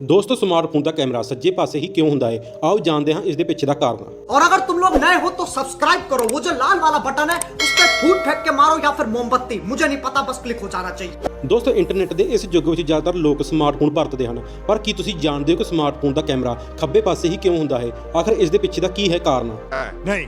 ਦੋਸਤੋ ਸਮਾਰਟਫੋਨ ਦਾ ਕੈਮਰਾ ਸੱਜੇ ਪਾਸੇ ਹੀ ਕਿਉਂ ਹੁੰਦਾ ਹੈ ਆਓ ਜਾਣਦੇ ਹਾਂ ਇਸ ਦੇ ਪਿੱਛੇ ਦਾ ਕਾਰਨ और अगर तुम लोग नए हो तो सब्सक्राइब करो वो जो लाल वाला बटन है उस पर फूट फेंक के मारो या फिर मोमबत्ती मुझे नहीं पता बस क्लिक हो जाना चाहिए ਦੋਸਤੋ ਇੰਟਰਨੈਟ ਦੇ ਇਸ ਯੁੱਗ ਵਿੱਚ ਜ਼ਿਆਦਾਤਰ ਲੋਕ ਸਮਾਰਟਫੋਨ ਵਰਤਦੇ ਹਨ ਪਰ ਕੀ ਤੁਸੀਂ ਜਾਣਦੇ ਹੋ ਕਿ ਸਮਾਰਟਫੋਨ ਦਾ ਕੈਮਰਾ ਖੱਬੇ ਪਾਸੇ ਹੀ ਕਿਉਂ ਹੁੰਦਾ ਹੈ ਆਖਰ ਇਸ ਦੇ ਪਿੱਛੇ ਦਾ ਕੀ ਹੈ ਕਾਰਨ ਨਹੀਂ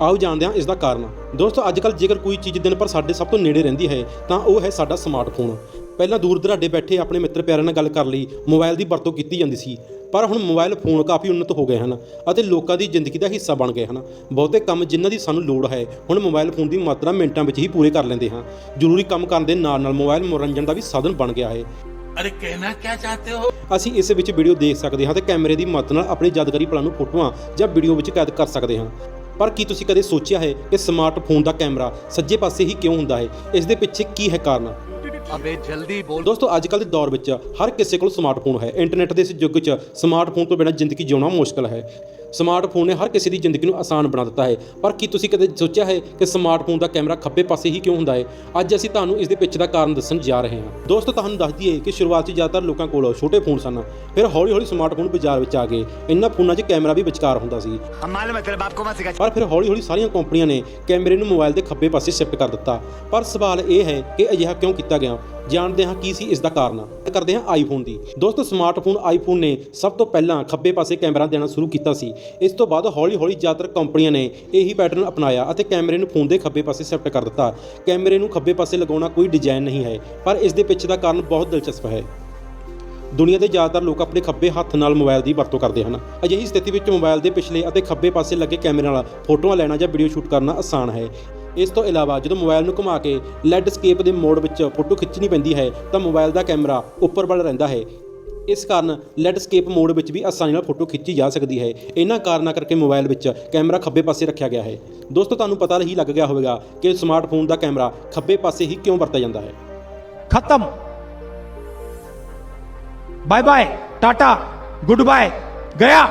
ਆਓ ਜਾਣਦੇ ਹਾਂ ਇਸ ਦਾ ਕਾਰਨ ਦੋਸਤੋ ਅੱਜ ਕੱਲ੍ਹ ਜੇਕਰ ਕੋਈ ਚੀਜ਼ ਦਿਨ ਪਰ ਸਾਡੇ ਸਭ ਤੋਂ ਨੇੜੇ ਰਹਿੰਦੀ ਹੈ ਤਾਂ ਉਹ ਹੈ ਸਾਡਾ ਸਮਾਰਟਫੋਨ ਪਹਿਲਾਂ ਦੂਰ ਦਰਾਡੇ ਬੈਠੇ ਆਪਣੇ ਮਿੱਤਰ ਪਿਆਰਿਆਂ ਨਾਲ ਗੱਲ ਕਰ ਲਈ ਮੋਬਾਈਲ ਦੀ ਵਰਤੋਂ ਕੀਤੀ ਜਾਂਦੀ ਸੀ। ਪਰ ਹੁਣ ਮੋਬਾਈਲ ਫੋਨ ਕਾਫੀ ਉન્નਤ ਹੋ ਗਏ ਹਨ ਅਤੇ ਲੋਕਾਂ ਦੀ ਜ਼ਿੰਦਗੀ ਦਾ ਹਿੱਸਾ ਬਣ ਗਏ ਹਨ। ਬਹੁਤੇ ਕੰਮ ਜਿਨ੍ਹਾਂ ਦੀ ਸਾਨੂੰ ਲੋੜ ਹੈ ਹੁਣ ਮੋਬਾਈਲ ਫੋਨ ਦੀ ਮਾਤਰਾ ਮਿੰਟਾਂ ਵਿੱਚ ਹੀ ਪੂਰੇ ਕਰ ਲੈਂਦੇ ਹਾਂ। ਜ਼ਰੂਰੀ ਕੰਮ ਕਰਨ ਦੇ ਨਾਲ ਨਾਲ ਮੋਬਾਈਲ ਮਨੋਰੰਜਨ ਦਾ ਵੀ ਸਾਧਨ ਬਣ ਗਿਆ ਹੈ। ਅਰੇ ਕਹਿਣਾ ਕੀ ਚਾਹਤੇ ਹੋ? ਅਸੀਂ ਇਸ ਵਿੱਚ ਵੀਡੀਓ ਦੇਖ ਸਕਦੇ ਹਾਂ ਤੇ ਕੈਮਰੇ ਦੀ ਮਦਦ ਨਾਲ ਆਪਣੇ ਯਾਦਗਾਰੀ ਪਲਾਂ ਨੂੰ ਫੋਟੋਆਂ ਜਾਂ ਵੀਡੀਓ ਵਿੱਚ ਕੈਦ ਕਰ ਸਕਦੇ ਹਾਂ। ਪਰ ਕੀ ਤੁਸੀਂ ਕਦੇ ਸੋਚਿਆ ਹੈ ਕਿ ਸਮਾਰਟਫੋਨ ਦਾ ਕੈਮਰਾ ਸੱਜੇ ਪਾਸੇ ਹੀ ਕਿਉਂ ਹੁੰਦਾ ਹੈ? ਇਸ ਦੇ ਪਿੱਛੇ ਕੀ ਹੈ ਕਾਰਨ? ਅਬੇ ਜਲਦੀ ਬੋਲ। ਦੋਸਤੋ ਅੱਜ ਕੱਲ੍ਹ ਦੇ ਦੌਰ ਵਿੱਚ ਹਰ ਕਿਸੇ ਕੋਲ ਸਮਾਰਟਫੋਨ ਹੈ। ਇੰਟਰਨੈਟ ਦੇ ਇਸ ਯੁੱਗ 'ਚ ਸਮਾਰਟਫੋਨ ਤੋਂ ਬਿਨਾਂ ਜ਼ਿੰਦਗੀ ਜਿਉਣਾ ਮੁਸ਼ਕਲ ਹੈ। ਸਮਾਰਟਫੋਨ ਨੇ ਹਰ ਕਿਸੇ ਦੀ ਜ਼ਿੰਦਗੀ ਨੂੰ ਆਸਾਨ ਬਣਾ ਦਿੱਤਾ ਹੈ। ਪਰ ਕੀ ਤੁਸੀਂ ਕਦੇ ਸੋਚਿਆ ਹੈ ਕਿ ਸਮਾਰਟਫੋਨ ਦਾ ਕੈਮਰਾ ਖੱਬੇ ਪਾਸੇ ਹੀ ਕਿਉਂ ਹੁੰਦਾ ਹੈ? ਅੱਜ ਅਸੀਂ ਤੁਹਾਨੂੰ ਇਸ ਦੇ ਪਿੱਛੇ ਦਾ ਕਾਰਨ ਦੱਸਣ ਜਾ ਰਹੇ ਹਾਂ। ਦੋਸਤੋ ਤੁਹਾਨੂੰ ਦੱਸ ਦਈਏ ਕਿ ਸ਼ੁਰੂਆਤ 'ਚ ਜ਼ਿਆਦਾਤਰ ਲੋਕਾਂ ਕੋਲ ਛੋਟੇ ਫੋਨ ਸਨ। ਫਿਰ ਹੌਲੀ-ਹੌਲੀ ਸਮਾਰਟਫੋਨ ਬਾਜ਼ਾਰ ਵਿੱਚ ਆ ਗਏ। ਇਹਨਾਂ ਫੋਨਾਂ 'ਚ ਕੈਮਰਾ ਵੀ ਵਿਚਕਾਰ ਹੁੰਦਾ ਸੀ। ਪਰ ਫਿਰ ਹੌਲੀ-ਹੌਲੀ ਸਾਰੀਆਂ ਕੰਪਨੀਆਂ ਨੇ ਕੈਮਰੇ ਨੂੰ ਮੋਬਾਈਲ ਦੇ ਖੱਬੇ ਪਾਸੇ ਸ਼ਿਫਟ ਕਰ ਦਿੱਤਾ। ਪਰ ਸਵਾਲ ਇਹ ਹੈ ਕਿ ਅਜਿਹਾ ਕਿਉਂ ਕੀਤਾ ਗਿਆ? ਜਾਣਦੇ ਹਾਂ ਕੀ ਸੀ ਇਸ ਦਾ ਕਾਰਨ। ਕਰਦੇ ਹਾਂ ਆਈਫੋਨ ਦੀ। ਦੋਸਤੋ ਸਮਾਰਟਫੋਨ ਆਈਫੋਨ ਨੇ ਸਭ ਤੋਂ ਪਹਿਲਾਂ ਖੱਬੇ ਪਾਸੇ ਕੈਮਰਾ ਦੇਣਾ ਸ਼ੁਰੂ ਕੀਤਾ ਸੀ। ਇਸ ਤੋਂ ਬਾਅਦ ਹੌਲੀ-ਹੌਲੀ ਜ਼ਿਆਦਾਤਰ ਕੰਪਨੀਆਂ ਨੇ ਇਹੀ ਪੈਟਰਨ ਅਪਣਾਇਆ ਅਤੇ ਕੈਮਰੇ ਨੂੰ ਫੋਨ ਦੇ ਖੱਬੇ ਪਾਸੇ ਸ਼ਿਫਟ ਕਰ ਦਿੱਤਾ। ਕੈਮਰੇ ਨੂੰ ਖੱਬੇ ਪਾਸੇ ਲਗਾਉਣਾ ਕੋਈ ਡਿਜ਼ਾਈਨ ਨਹੀਂ ਹੈ, ਪਰ ਇਸ ਦੇ ਪਿੱਛੇ ਦਾ ਕਾਰਨ ਬਹੁਤ ਦਿਲਚਸਪ ਹੈ। ਦੁਨੀਆ ਦੇ ਜ਼ਿਆਦਾਤਰ ਲੋਕ ਆਪਣੇ ਖੱਬੇ ਹੱਥ ਨਾਲ ਮੋਬਾਈਲ ਦੀ ਵਰਤੋਂ ਕਰਦੇ ਹਨ। ਅਜਿਹੀ ਸਥਿਤੀ ਵਿੱਚ ਮੋਬਾਈਲ ਦੇ ਪਿਛਲੇ ਅਤੇ ਖੱਬੇ ਪਾਸੇ ਲੱਗੇ ਕੈਮਰੇ ਨਾਲ ਫੋਟੋਆਂ ਲੈਣਾ ਜਾਂ ਵੀਡੀਓ ਸ਼ੂਟ ਕਰਨਾ ਆਸਾਨ ਹੈ। ਇਸ ਤੋਂ ਇਲਾਵਾ ਜਦੋਂ ਮੋਬਾਈਲ ਨੂੰ ਘੁਮਾ ਕੇ ਲੈਂਡਸਕੇਪ ਦੇ ਮੋਡ ਵਿੱਚ ਫੋਟੋ ਖਿੱਚਣੀ ਪੈਂਦੀ ਹੈ, ਤਾਂ ਮੋਬਾਈਲ ਦਾ ਕੈਮਰਾ ਉੱਪਰ ਵੱਲ ਰਹਿੰਦਾ ਹੈ। ਇਸ ਕਾਰਨ ਲੈਂਡਸਕੇਪ ਮੋਡ ਵਿੱਚ ਵੀ ਆਸਾਨੀ ਨਾਲ ਫੋਟੋ ਖਿੱਚੀ ਜਾ ਸਕਦੀ ਹੈ। ਇਹਨਾਂ ਕਾਰਨਾਂ ਕਰਕੇ ਮੋਬਾਈਲ ਵਿੱਚ ਕੈਮਰਾ ਖੱਬੇ ਪਾਸੇ ਰੱਖਿਆ ਗਿਆ ਹੈ। ਦੋਸਤੋ, ਤੁਹਾਨੂੰ ਪਤਾ ਹੀ ਲੱਗ ਗਿਆ ਹੋਵੇਗਾ ਕਿ ਸਮਾਰਟਫੋਨ ਦਾ ਕੈਮਰਾ ਖੱਬੇ ਪਾਸੇ ਹੀ ਕਿਉਂ ਵਰਤਿਆ ਜਾਂਦਾ ਹੈ। ਖਤਮ। ਬਾਏ ਬਾਏ ਟਾਟਾ ਗੁੱਡ ਬਾਏ ਗਿਆ